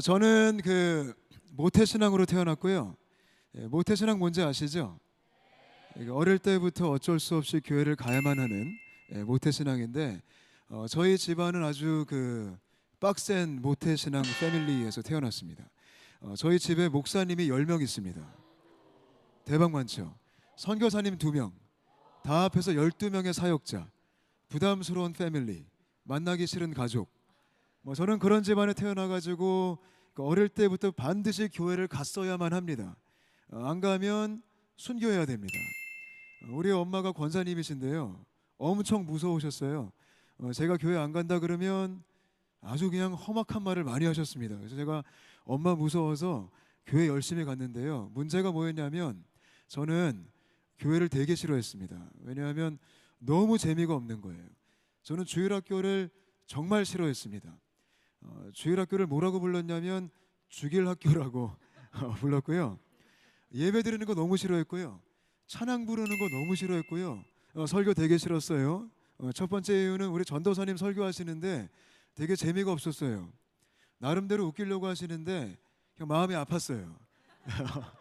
어, 저는 그 모태 신앙으로 태어났고요. 예, 모태 신앙 뭔지 아시죠? 이게 어릴 때부터 어쩔 수 없이 교회를 가야만 하는 예, 모태 신앙인데 어, 저희 집안은 아주 그 빡센 모태 신앙 패밀리에서 태어났습니다. 어, 저희 집에 목사님이 10명 있습니다. 대박 많죠. 선교사님 2명. 다 합해서 12명의 사역자. 부담스러운 패밀리. 만나기 싫은 가족. 뭐 저는 그런 집안에 태어나 가지고 어릴 때부터 반드시 교회를 갔어야만 합니다. 어, 안 가면 순교해야 됩니다. 어, 우리 엄마가 권사님이신데요. 엄청 무서우셨어요. 어, 제가 교회 안 간다 그러면 아주 그냥 험악한 말을 많이 하셨습니다. 그래서 제가 엄마 무서워서 교회 열심히 갔는데요. 문제가 뭐였냐면 저는 교회를 되게 싫어했습니다. 왜냐하면 너무 재미가 없는 거예요. 저는 주일학교를 정말 싫어했습니다. 어, 주일학교를 뭐라고 불렀냐면 죽일 학교라고 어, 불렀고요. 예배 드리는 거 너무 싫어했고요. 찬양 부르는 거 너무 싫어했고요. 어, 설교 되게 싫었어요. 어, 첫 번째 이유는 우리 전도사님 설교하시는데 되게 재미가 없었어요. 나름대로 웃기려고 하시는데 마음이 아팠어요.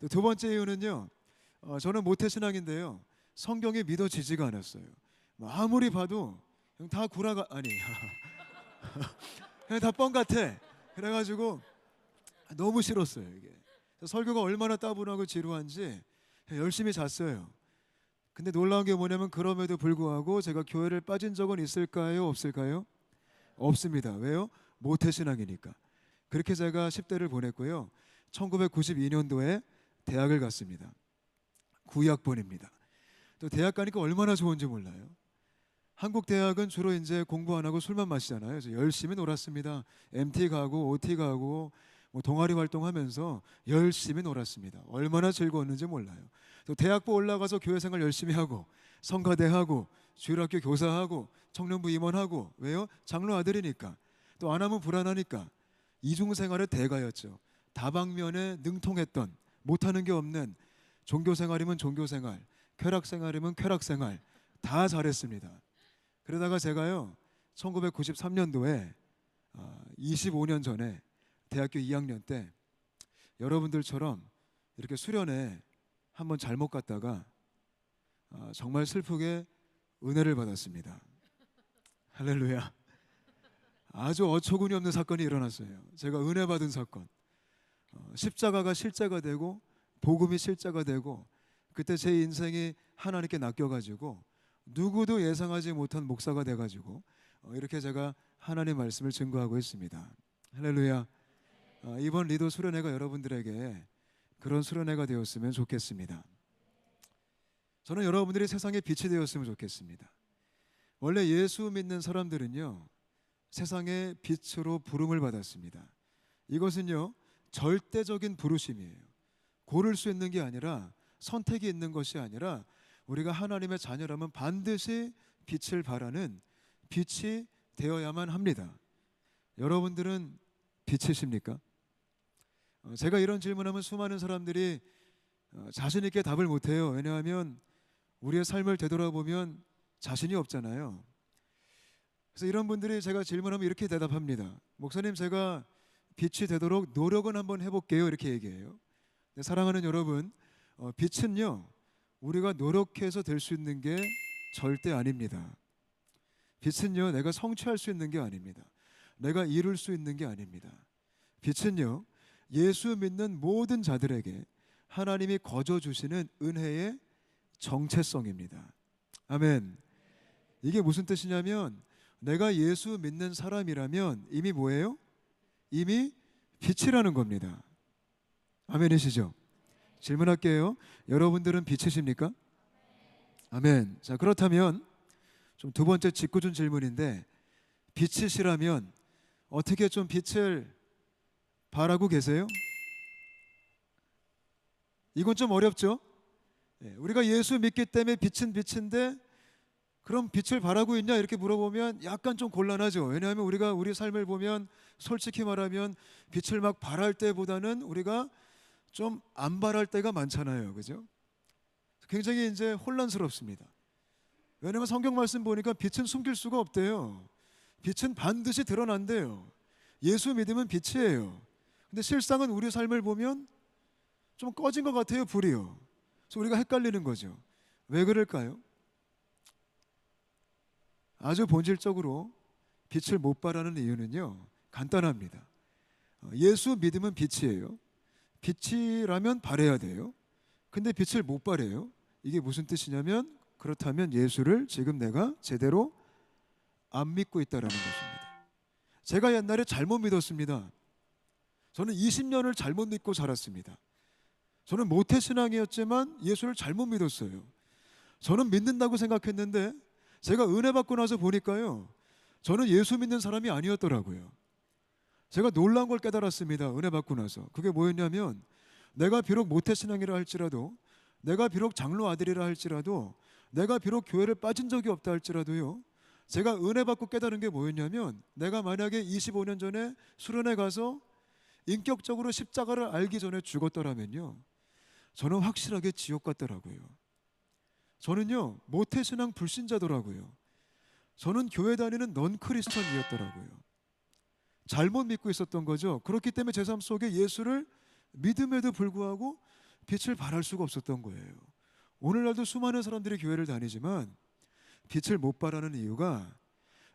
또두 번째 이유는요. 어, 저는 모태 신앙인데요. 성경이 믿어지지가 않았어요. 뭐 아무리 봐도 다 구라가 아니 그냥 다 뻥 같아. 그래가지고 너무 싫었어요 이게. 설교가 얼마나 따분하고 지루한지 열심히 잤어요. 근데 놀라운 게 뭐냐면 그럼에도 불구하고 제가 교회를 빠진 적은 있을까요? 없을까요? 없습니다. 왜요? 모태 신앙이니까. 그렇게 제가 10대를 보냈고요. 1992년도에 대학을 갔습니다. 9학번입니다. 또 대학 가니까 얼마나 좋은지 몰라요. 한국 대학은 주로 이제 공부 안 하고 술만 마시잖아요. 그래서 열심히 놀았습니다. MT 가고 OT 가고 뭐 동아리 활동하면서 열심히 놀았습니다. 얼마나 즐거웠는지 몰라요. 또 대학부 올라가서 교회 생활 열심히 하고 성가대 하고 주일학교 교사하고 청년부 임원하고 왜요? 장로 아들이니까 또 안 하면 불안하니까 이중 생활의 대가였죠. 다방면에 능통했던 못하는 게 없는 종교 생활이면 종교 생활, 쾌락 생활이면 쾌락 생활 다 잘했습니다. 그러다가 제가요 1993년도에 25년 전에 대학교 2학년 때 여러분들처럼 이렇게 수련회 한번 잘못 갔다가 아, 정말 슬프게 은혜를 받았습니다. 할렐루야. 아주 어처구니 없는 사건이 일어났어요. 제가 은혜 받은 사건. 어, 십자가가 실제가 되고 복음이 실제가 되고 그때 제 인생이 하나님께 낚여가지고 누구도 예상하지 못한 목사가 돼가지고 어, 이렇게 제가 하나님 말씀을 증거하고 있습니다. 할렐루야. 어, 이번 리더 수련회가 여러분들에게 그런 수련회가 되었으면 좋겠습니다. 저는 여러분들이 세상의 빛이 되었으면 좋겠습니다. 원래 예수 믿는 사람들은요 세상의 빛으로 부름을 받았습니다. 이것은요 절대적인 부르심이에요. 고를 수 있는 게 아니라 선택이 있는 것이 아니라 우리가 하나님의 자녀라면 반드시 빛을 발하는 빛이 되어야만 합니다. 여러분들은 빛이십니까? 어, 제가 이런 질문하면 수많은 사람들이 어, 자신 있게 답을 못 해요. 왜냐하면 우리의 삶을 되돌아보면 자신이 없잖아요. 그래서 이런 분들이 제가 질문하면 이렇게 대답합니다. 목사님 제가 빛이 되도록 노력은 한번 해볼게요. 이렇게 얘기해요. 네, 사랑하는 여러분, 어, 빛은요 우리가 노력해서 될 수 있는 게 절대 아닙니다. 빛은요 내가 성취할 수 있는 게 아닙니다. 내가 이룰 수 있는 게 아닙니다. 빛은요 예수 믿는 모든 자들에게 하나님이 거저 주시는 은혜의 정체성입니다. 아멘. 이게 무슨 뜻이냐면 내가 예수 믿는 사람이라면 이미 뭐예요? 이미 빛이라는 겁니다. 아멘이시죠? 질문할게요. 여러분들은 빛이십니까? 아멘. 자, 그렇다면 좀 두 번째 직구준 질문인데 빛이시라면 어떻게 좀 빛을 바라고 계세요? 이건 좀 어렵죠? 예, 우리가 예수 믿기 때문에 빛은 빛인데 그럼 빛을 바라고 있냐 이렇게 물어보면 약간 좀 곤란하죠. 왜냐하면 우리가 우리 삶을 보면 솔직히 말하면 빛을 막 발할 때보다는 우리가 좀 안 바랄 때가 많잖아요. 그죠? 굉장히 이제 혼란스럽습니다. 왜냐하면 성경 말씀 보니까 빛은 숨길 수가 없대요. 빛은 반드시 드러난대요. 예수 믿으면 빛이에요. 근데 실상은 우리 삶을 보면 좀 꺼진 것 같아요, 불이요. 그래서 우리가 헷갈리는 거죠. 왜 그럴까요? 아주 본질적으로 빛을 못 발하는 이유는요. 간단합니다. 어, 예수 믿으면 빛이에요. 빛이라면 발해야 돼요. 근데 빛을 못 발해요. 이게 무슨 뜻이냐면 그렇다면 예수를 지금 내가 제대로 안 믿고 있다라는 것입니다. 제가 옛날에 잘못 믿었습니다. 저는 20년을 잘못 믿고 살았습니다. 저는 모태 신앙이었지만 예수를 잘못 믿었어요. 저는 믿는다고 생각했는데 제가 은혜 받고 나서 보니까요. 저는 예수 믿는 사람이 아니었더라고요. 제가 놀라운 걸 깨달았습니다. 은혜 받고 나서. 그게 뭐였냐면 내가 비록 모태 신앙이라 할지라도 내가 비록 장로 아들이라 할지라도 내가 비록 교회를 빠진 적이 없다 할지라도요. 제가 은혜 받고 깨달은 게 뭐였냐면 내가 만약에 25년 전에 수련회 가서 인격적으로 십자가를 알기 전에 죽었더라면요. 저는 확실하게 지옥 갔더라고요. 저는요 모태 신앙 불신자더라고요. 저는 교회 다니는 넌 크리스천이었더라고요. 잘못 믿고 있었던 거죠. 그렇기 때문에 제 삶 속에 예수를 믿음에도 불구하고 빛을 발할 수가 없었던 거예요. 오늘날도 수많은 사람들이 교회를 다니지만 빛을 못 발하는 이유가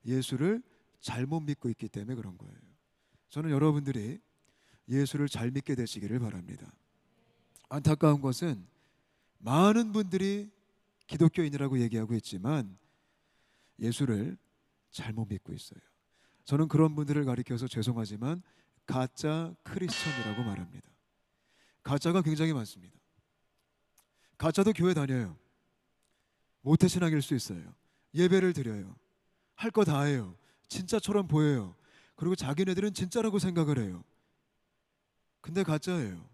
예수를 잘못 믿고 있기 때문에 그런 거예요. 저는 여러분들이 예수를 잘 믿게 되시기를 바랍니다. 안타까운 것은 많은 분들이 기독교인이라고 얘기하고 있지만 예수를 잘못 믿고 있어요. 저는 그런 분들을 가리켜서 죄송하지만 가짜 크리스천이라고 말합니다. 가짜가 굉장히 많습니다. 가짜도 교회 다녀요. 모태 신앙일 수 있어요. 예배를 드려요. 할 거 다 해요. 진짜처럼 보여요. 그리고 자기네들은 진짜라고 생각을 해요. 근데 가짜예요.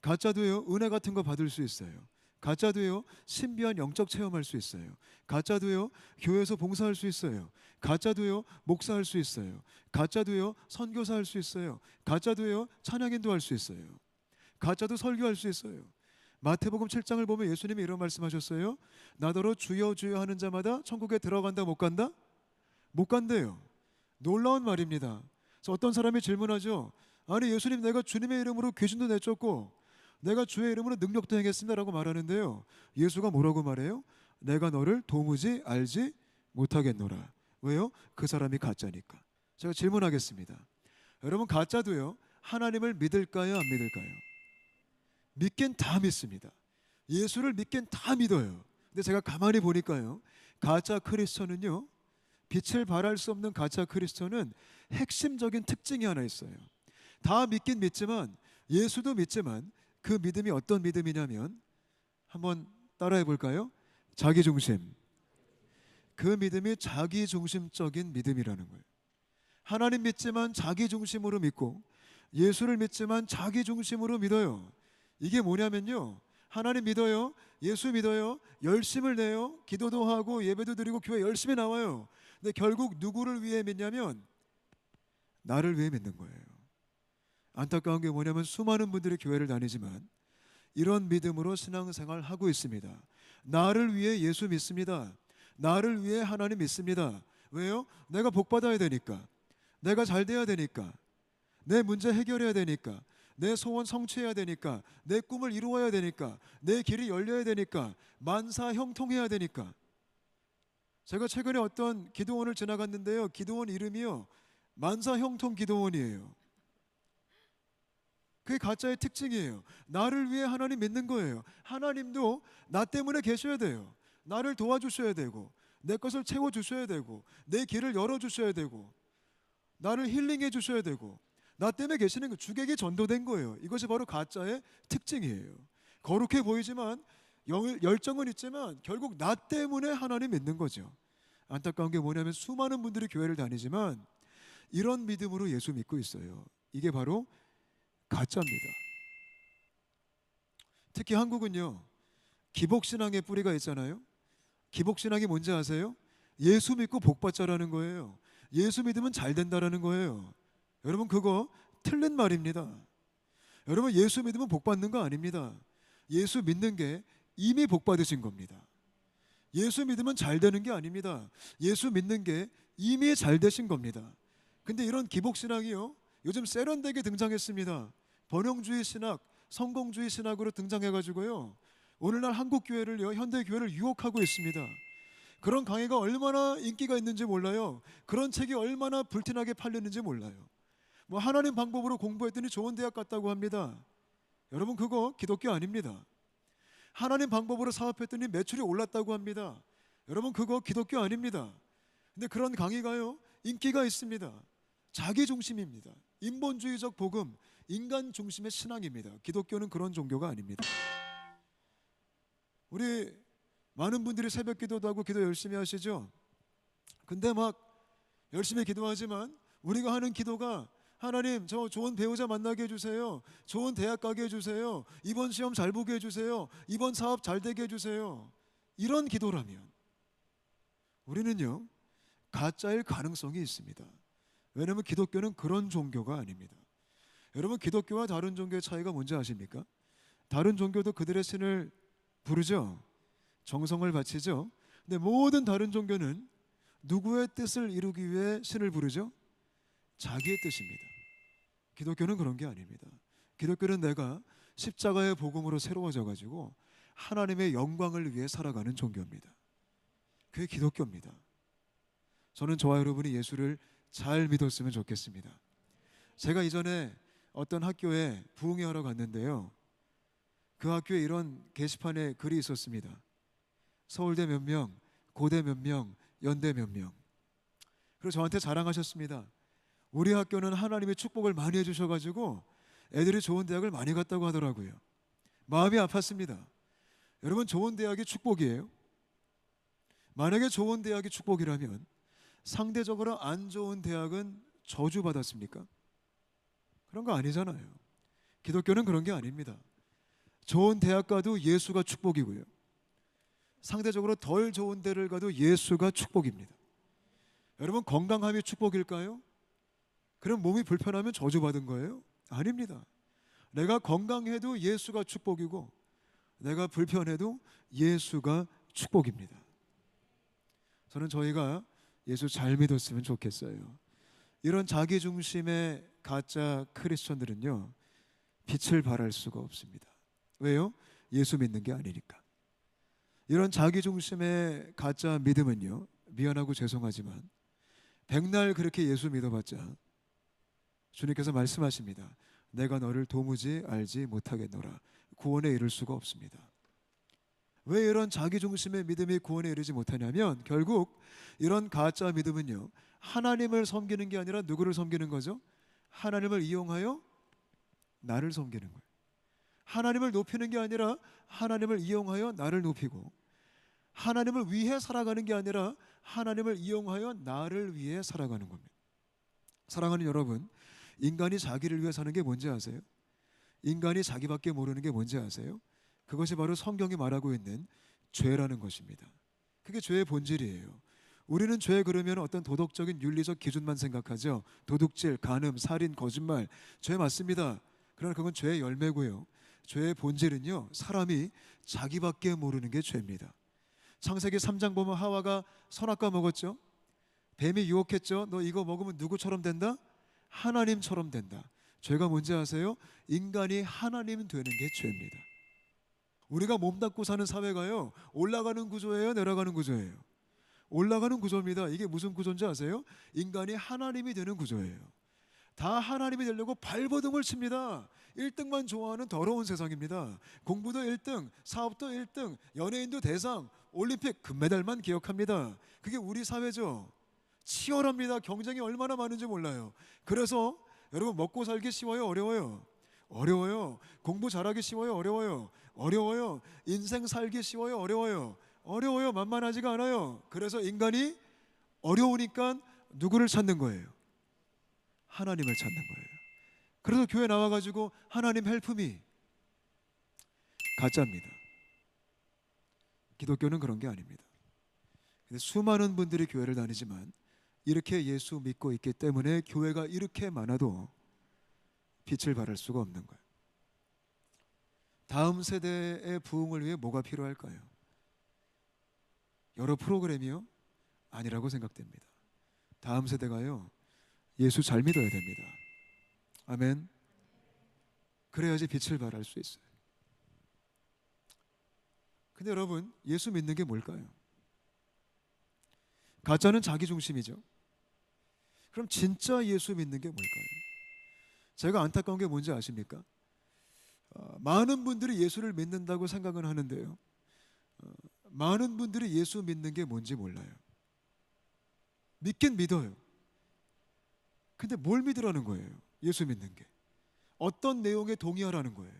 가짜도요. 은혜 같은 거 받을 수 있어요. 가짜도요. 신비한 영적 체험할 수 있어요. 가짜도요. 교회에서 봉사할 수 있어요. 가짜도요. 목사할 수 있어요. 가짜도요. 선교사 할 수 있어요. 가짜도요. 찬양인도 할 수 있어요. 가짜도 설교할 수 있어요. 마태복음 7장을 보면 예수님이 이런 말씀하셨어요. 나더러 주여 주여 하는 자마다 천국에 들어간다 못 간다? 못 간대요. 놀라운 말입니다. 그래서 어떤 사람이 질문하죠. 아니 예수님 내가 주님의 이름으로 귀신도 내쫓고 내가 주의 이름으로 능력도 행했습니다라고 말하는데요. 예수가 뭐라고 말해요? 내가 너를 도무지 알지 못하겠노라. 왜요? 그 사람이 가짜니까. 제가 질문하겠습니다. 여러분 가짜도요. 하나님을 믿을까요? 안 믿을까요? 믿긴 다 믿습니다. 예수를 믿긴 다 믿어요. 근데 제가 가만히 보니까요. 가짜 크리스천은요. 빛을 발할 수 없는 가짜 크리스천은 핵심적인 특징이 하나 있어요. 다 믿긴 믿지만 예수도 믿지만 그 믿음이 어떤 믿음이냐면 한번 따라해 볼까요? 자기 중심. 그 믿음이 자기 중심적인 믿음이라는 거예요. 하나님 믿지만 자기 중심으로 믿고 예수를 믿지만 자기 중심으로 믿어요. 이게 뭐냐면요. 하나님 믿어요. 예수 믿어요. 열심을 내요. 기도도 하고 예배도 드리고 교회 열심히 나와요. 근데 결국 누구를 위해 믿냐면 나를 위해 믿는 거예요. 안타까운 게 뭐냐면 수많은 분들이 교회를 다니지만 이런 믿음으로 신앙생활 하고 있습니다. 나를 위해 예수 믿습니다. 나를 위해 하나님 믿습니다. 왜요? 내가 복 받아야 되니까. 내가 잘 돼야 되니까. 내 문제 해결해야 되니까. 내 소원 성취해야 되니까. 내 꿈을 이루어야 되니까. 내 길이 열려야 되니까. 만사 형통해야 되니까. 제가 최근에 어떤 기도원을 지나갔는데요. 기도원 이름이요. 만사 형통 기도원이에요. 그게 가짜의 특징이에요. 나를 위해 하나님 믿는 거예요. 하나님도 나 때문에 계셔야 돼요. 나를 도와주셔야 되고, 내 것을 채워 주셔야 되고, 내 길을 열어 주셔야 되고, 나를 힐링해 주셔야 되고, 나 때문에 계시는 거 주객이 전도된 거예요. 이것이 바로 가짜의 특징이에요. 거룩해 보이지만 영- 열정은 있지만 결국 나 때문에 하나님 믿는 거죠. 안타까운 게 뭐냐면 수많은 분들이 교회를 다니지만 이런 믿음으로 예수 믿고 있어요. 이게 바로 가짜입니다. 특히 한국은요. 기복신앙의 뿌리가 있잖아요. 기복신앙이 뭔지 아세요? 예수 믿고 복 받자라는 거예요. 예수 믿으면 잘 된다라는 거예요. 여러분 그거 틀린 말입니다. 여러분 예수 믿으면 복 받는 거 아닙니다. 예수 믿는 게 이미 복 받으신 겁니다. 예수 믿으면 잘 되는 게 아닙니다. 예수 믿는 게 이미 잘 되신 겁니다. 근데 이런 기복 신앙이요. 요즘 세련되게 등장했습니다. 번영주의 신학, 성공주의 신학으로 등장해가지고요. 오늘날 한국 교회를요, 현대 교회를 유혹하고 있습니다. 그런 강의가 얼마나 인기가 있는지 몰라요. 그런 책이 얼마나 불티나게 팔렸는지 몰라요. 뭐 하나님 방법으로 공부했더니 좋은 대학 갔다고 합니다. 여러분 그거 기독교 아닙니다. 하나님 방법으로 사업했더니 매출이 올랐다고 합니다. 여러분 그거 기독교 아닙니다. 근데 그런 강의가요 인기가 있습니다. 자기 중심입니다. 인본주의적 복음, 인간 중심의 신앙입니다. 기독교는 그런 종교가 아닙니다. 우리 많은 분들이 새벽 기도도 하고 기도 열심히 하시죠. 근데 막 열심히 기도하지만 우리가 하는 기도가 하나님 저 좋은 배우자 만나게 해주세요. 좋은 대학 가게 해주세요. 이번 시험 잘 보게 해주세요. 이번 사업 잘 되게 해주세요. 이런 기도라면 우리는요 가짜일 가능성이 있습니다. 왜냐하면 기독교는 그런 종교가 아닙니다. 여러분 기독교와 다른 종교의 차이가 뭔지 아십니까? 다른 종교도 그들의 신을 부르죠. 정성을 바치죠. 근데 모든 다른 종교는 누구의 뜻을 이루기 위해 신을 부르죠? 자기의 뜻입니다. 기독교는 그런 게 아닙니다. 기독교는 내가 십자가의 복음으로 새로워져 가지고 하나님의 영광을 위해 살아가는 종교입니다. 그게 기독교입니다. 저는 저와 여러분이 예수를 잘 믿었으면 좋겠습니다. 제가 이전에 어떤 학교에 부흥회 하러 갔는데요. 그 학교에 이런 게시판에 글이 있었습니다. 서울대 몇 명, 고대 몇 명, 연대 몇 명. 그리고 저한테 자랑하셨습니다. 우리 학교는 하나님의 축복을 많이 해주셔가지고 애들이 좋은 대학을 많이 갔다고 하더라고요. 마음이 아팠습니다. 여러분 좋은 대학이 축복이에요. 만약에 좋은 대학이 축복이라면 상대적으로 안 좋은 대학은 저주받았습니까? 그런 거 아니잖아요. 기독교는 그런 게 아닙니다. 좋은 대학 가도 예수가 축복이고요. 상대적으로 덜 좋은 데를 가도 예수가 축복입니다. 여러분 건강함이 축복일까요? 그럼 몸이 불편하면 저주받은 거예요? 아닙니다. 내가 건강해도 예수가 축복이고 내가 불편해도 예수가 축복입니다. 저는 저희가 예수 잘 믿었으면 좋겠어요. 이런 자기 중심의 가짜 크리스천들은요 빛을 발할 수가 없습니다. 왜요? 예수 믿는 게 아니니까. 이런 자기 중심의 가짜 믿음은요 미안하고 죄송하지만 백날 그렇게 예수 믿어봤자 주님께서 말씀하십니다. 내가 너를 도무지 알지 못하겠노라. 구원에 이를 수가 없습니다. 왜 이런 자기 중심의 믿음이 구원에 이르지 못하냐면 결국 이런 가짜 믿음은요 하나님을 섬기는 게 아니라 누구를 섬기는 거죠? 하나님을 이용하여 나를 섬기는 거예요. 하나님을 높이는 게 아니라 하나님을 이용하여 나를 높이고 하나님을 위해 살아가는 게 아니라 하나님을 이용하여 나를 위해 살아가는 겁니다. 사랑하는 여러분, 인간이 자기를 위해 사는 게 뭔지 아세요? 인간이 자기밖에 모르는 게 뭔지 아세요? 그것이 바로 성경이 말하고 있는 죄라는 것입니다. 그게 죄의 본질이에요. 우리는 죄 그러면 어떤 도덕적인 윤리적 기준만 생각하죠. 도둑질, 간음, 살인, 거짓말, 죄 맞습니다. 그러나 그건 죄의 열매고요. 죄의 본질은요. 사람이 자기밖에 모르는 게 죄입니다. 창세기 3장 보면 하와가 선악과 먹었죠. 뱀이 유혹했죠. 너 이거 먹으면 누구처럼 된다? 하나님처럼 된다. 죄가 뭔지 아세요? 인간이 하나님 되는 게 죄입니다. 우리가 몸담고 사는 사회가요. 올라가는 구조예요, 내려가는 구조예요. 올라가는 구조입니다. 이게 무슨 구조인지 아세요? 인간이 하나님이 되는 구조예요. 다 하나님이 되려고 발버둥을 칩니다. 1등만 좋아하는 더러운 세상입니다. 공부도 1등, 사업도 1등, 연예인도 대상, 올림픽 금메달만 기억합니다. 그게 우리 사회죠. 치열합니다. 경쟁이 얼마나 많은지 몰라요. 그래서 여러분 먹고 살기 쉬워요, 어려워요? 어려워요. 공부 잘하기 쉬워요, 어려워요? 어려워요. 인생 살기 쉬워요, 어려워요? 어려워요. 만만하지가 않아요. 그래서 인간이 어려우니까 누구를 찾는 거예요? 하나님을 찾는 거예요. 그래서 교회 나와가지고 하나님 헬프미 가짜입니다. 기독교는 그런 게 아닙니다. 근데 수많은 분들이 교회를 다니지만 이렇게 예수 믿고 있기 때문에 교회가 이렇게 많아도 빛을 발할 수가 없는 거예요. 다음 세대의 부흥을 위해 뭐가 필요할까요? 여러 프로그램이요? 아니라고 생각됩니다. 다음 세대가요. 예수 잘 믿어야 됩니다. 아멘. 그래야지 빛을 발할 수 있어요. 근데 여러분, 예수 믿는 게 뭘까요? 가짜는 자기 중심이죠. 그럼 진짜 예수 믿는 게 뭘까요? 제가 안타까운 게 뭔지 아십니까? 어, 많은 분들이 예수를 믿는다고 생각은 하는데요. 어, 많은 분들이 예수 믿는 게 뭔지 몰라요. 믿긴 믿어요. 근데 뭘 믿으라는 거예요? 예수 믿는 게. 어떤 내용에 동의하라는 거예요?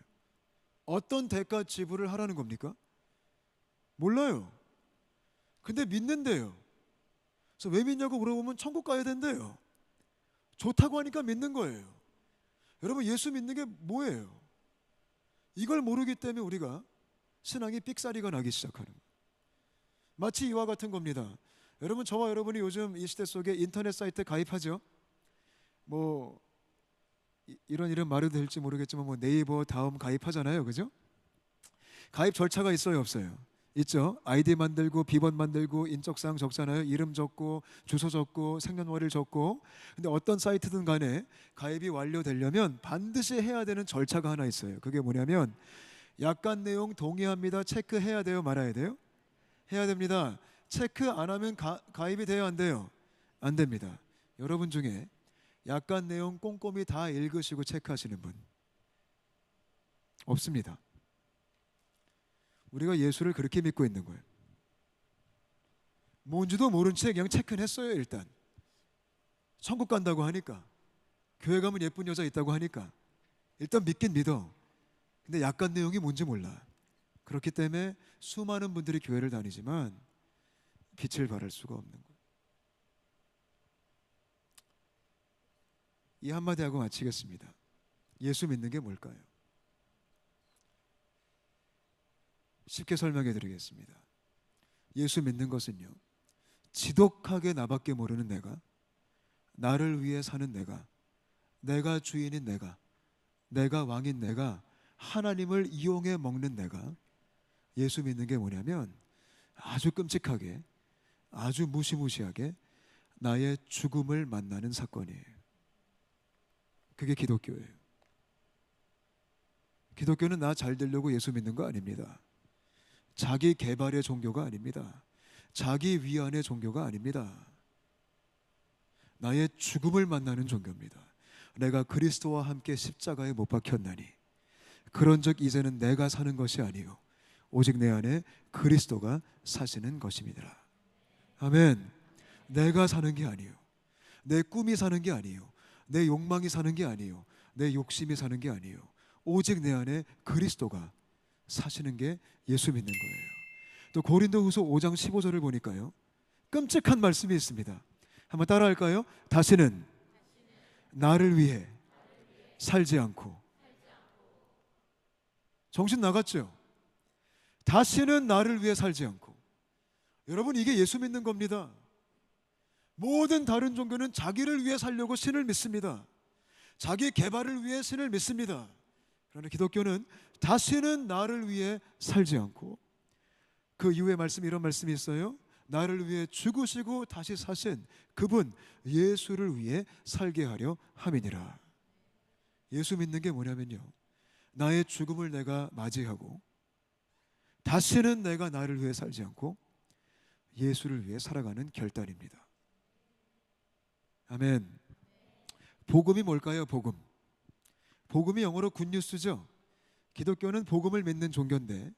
어떤 대가 지불을 하라는 겁니까? 몰라요. 근데 믿는데요. 그래서 왜 믿냐고 물어보면 천국 가야 된대요. 좋다고 하니까 믿는 거예요. 여러분 예수 믿는 게 뭐예요? 이걸 모르기 때문에 우리가 신앙이 삑사리가 나기 시작하는 거예요. 마치 이와 같은 겁니다. 여러분 저와 여러분이 요즘 이 시대 속에 인터넷 사이트 가입하죠? 뭐 이- 이런 이름 말해도 될지 모르겠지만 뭐 네이버 다음 가입하잖아요. 그죠? 가입 절차가 있어요, 없어요? 있죠. 아이디 만들고 비번 만들고 인적사항 적잖아요. 이름 적고 주소 적고 생년월일 적고. 근데 어떤 사이트든 간에 가입이 완료되려면 반드시 해야 되는 절차가 하나 있어요. 그게 뭐냐면 약관 내용 동의합니다. 체크해야 돼요, 말아야 돼요? 해야 됩니다. 체크 안 하면 가, 가입이 돼요, 안 돼요? 안 됩니다. 여러분 중에 약관 내용 꼼꼼히 다 읽으시고 체크하시는 분 없습니다. 우리가 예수를 그렇게 믿고 있는 거예요. 뭔지도 모른 채 그냥 체크는 했어요, 일단. 천국 간다고 하니까. 교회 가면 예쁜 여자 있다고 하니까. 일단 믿긴 믿어. 근데 약간 내용이 뭔지 몰라. 그렇기 때문에 수많은 분들이 교회를 다니지만 빛을 발할 수가 없는 거예요. 이 한마디 하고 마치겠습니다. 예수 믿는 게 뭘까요? 쉽게 설명해 드리겠습니다. 예수 믿는 것은요. 지독하게 나밖에 모르는 내가 나를 위해 사는 내가 내가 주인인 내가 내가 왕인 내가 하나님을 이용해 먹는 내가 예수 믿는 게 뭐냐면 아주 끔찍하게 아주 무시무시하게 나의 죽음을 만나는 사건이에요. 그게 기독교예요. 기독교는 나 잘 되려고 예수 믿는 거 아닙니다. 자기 개발의 종교가 아닙니다. 자기 위안의 종교가 아닙니다. 나의 죽음을 만나는 종교입니다. 내가 그리스도와 함께 십자가에 못 박혔나니 그런즉 이제는 내가 사는 것이 아니요 오직 내 안에 그리스도가 사시는 것입니다. 아멘. 내가 사는 게 아니요 내 꿈이 사는 게 아니요 내 욕망이 사는 게 아니요 내 욕심이 사는 게 아니요 오직 내 안에 그리스도가 사시는 게 예수 믿는 거예요. 또 고린도후서 5장 15절을 보니까요. 끔찍한 말씀이 있습니다. 한번 따라할까요? 다시는 나를 위해 살지 않고 정신 나갔죠? 다시는 나를 위해 살지 않고 여러분 이게 예수 믿는 겁니다. 모든 다른 종교는 자기를 위해 살려고 신을 믿습니다. 자기 개발을 위해 신을 믿습니다. 그러나 기독교는 다시는 나를 위해 살지 않고 그 이후에 말씀 이런 말씀이 있어요. 나를 위해 죽으시고 다시 사신 그분 예수를 위해 살게 하려 함이니라. 예수 믿는 게 뭐냐면요. 나의 죽음을 내가 맞이하고 다시는 내가 나를 위해 살지 않고 예수를 위해 살아가는 결단입니다. 아멘. 복음이 뭘까요? 복음. 복음이 영어로 굿뉴스죠. 기독교는 복음을 믿는 종교인데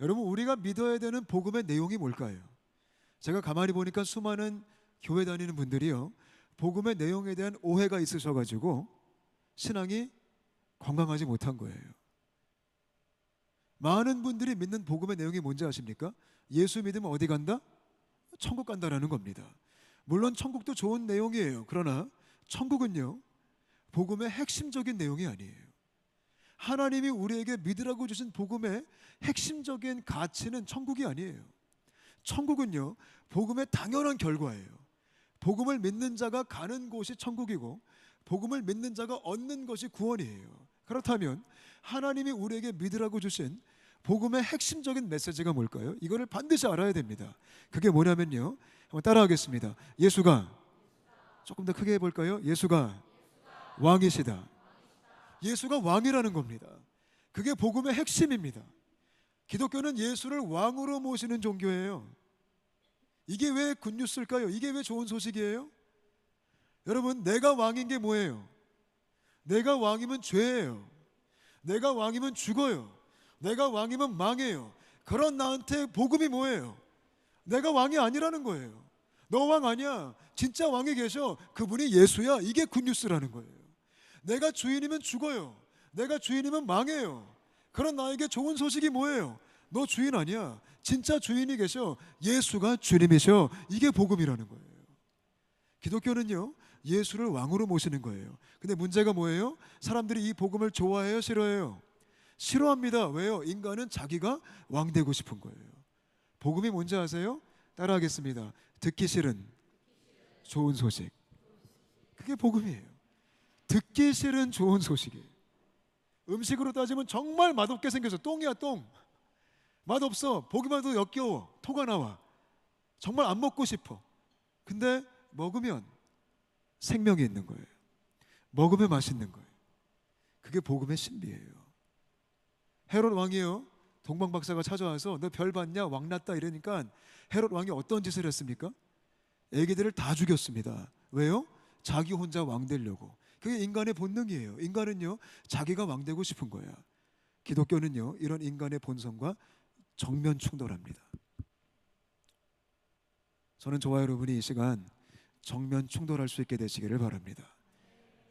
여러분 우리가 믿어야 되는 복음의 내용이 뭘까요? 제가 가만히 보니까 수많은 교회 다니는 분들이요. 복음의 내용에 대한 오해가 있으셔 가지고 신앙이 건강하지 못한 거예요. 많은 분들이 믿는 복음의 내용이 뭔지 아십니까? 예수 믿으면 어디 간다? 천국 간다라는 겁니다. 물론 천국도 좋은 내용이에요. 그러나 천국은요. 복음의 핵심적인 내용이 아니에요. 하나님이 우리에게 믿으라고 주신 복음의 핵심적인 가치는 천국이 아니에요. 천국은요, 복음의 당연한 결과예요. 복음을 믿는 자가 가는 곳이 천국이고, 복음을 믿는 자가 얻는 것이 구원이에요. 그렇다면 하나님이 우리에게 믿으라고 주신 복음의 핵심적인 메시지가 뭘까요? 이거를 반드시 알아야 됩니다. 그게 뭐냐면요. 한번 따라하겠습니다. 예수가 조금 더 크게 해볼까요? 예수가 왕이시다. 예수가 왕이라는 겁니다. 그게 복음의 핵심입니다. 기독교는 예수를 왕으로 모시는 종교예요. 이게 왜 굿뉴스일까요? 이게 왜 좋은 소식이에요? 여러분, 내가 왕인 게 뭐예요? 내가 왕이면 죄예요. 내가 왕이면 죽어요. 내가 왕이면 망해요. 그런 나한테 복음이 뭐예요? 내가 왕이 아니라는 거예요. 너 왕 아니야. 진짜 왕이 계셔. 그분이 예수야. 이게 굿뉴스라는 거예요. 내가 주인이면 죽어요. 내가 주인이면 망해요. 그런 나에게 좋은 소식이 뭐예요? 너 주인 아니야. 진짜 주인이 계셔. 예수가 주님이셔. 이게 복음이라는 거예요. 기독교는요. 예수를 왕으로 모시는 거예요. 근데 문제가 뭐예요? 사람들이 이 복음을 좋아해요, 싫어해요? 싫어합니다. 왜요? 인간은 자기가 왕 되고 싶은 거예요. 복음이 뭔지 아세요? 따라하겠습니다. 듣기 싫은 좋은 소식. 그게 복음이에요. 듣기 싫은 좋은 소식이에요. 음식으로 따지면 정말 맛없게 생겨서 똥이야 똥. 맛없어. 보기만 해도 역겨워. 토가 나와. 정말 안 먹고 싶어. 근데 먹으면 생명이 있는 거예요. 먹으면 맛있는 거예요. 그게 복음의 신비예요. 헤롯 왕이요. 동방 박사가 찾아와서 너 별 봤냐? 왕 났다 이러니까 헤롯 왕이 어떤 짓을 했습니까? 애기들을 다 죽였습니다. 왜요? 자기 혼자 왕 되려고. 그게 인간의 본능이에요. 인간은요, 자기가 왕 되고 싶은 거야. 기독교는요, 이런 인간의 본성과 정면 충돌합니다. 저는 저와 여러분이 이 시간 정면 충돌할 수 있게 되시기를 바랍니다.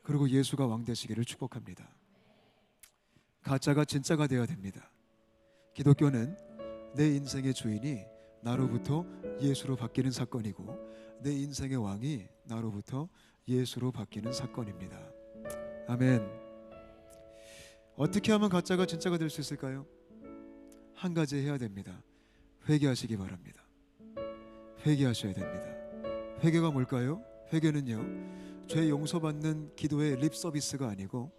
그리고 예수가 왕 되시기를 축복합니다. 가짜가 진짜가 되어야 됩니다. 기독교는 내 인생의 주인이 나로부터 예수로 바뀌는 사건이고 내 인생의 왕이 나로부터 예수로 바뀌는 사건입니다. 아멘. 어떻게 하면 가짜가 진짜가 될 수 있을까요? 한 가지 해야 됩니다. 회개하시기 바랍니다. 회개하셔야 됩니다. 회개가 뭘까요? 회개는요. 죄 용서받는 기도의 립 서비스가 아니고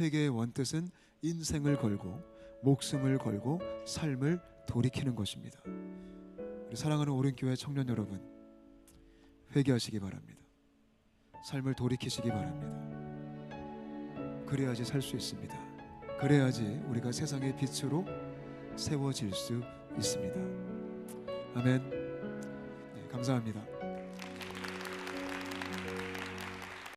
회개의 원뜻은 인생을 걸고 목숨을 걸고 삶을 돌이키는 것입니다. 사랑하는 오른교회 청년 여러분 회개하시기 바랍니다. 삶을 돌이키시기 바랍니다. 그래야지 살 수 있습니다. 그래야지 우리가 세상의 빛으로 세워질 수 있습니다. 아멘. 네, 감사합니다.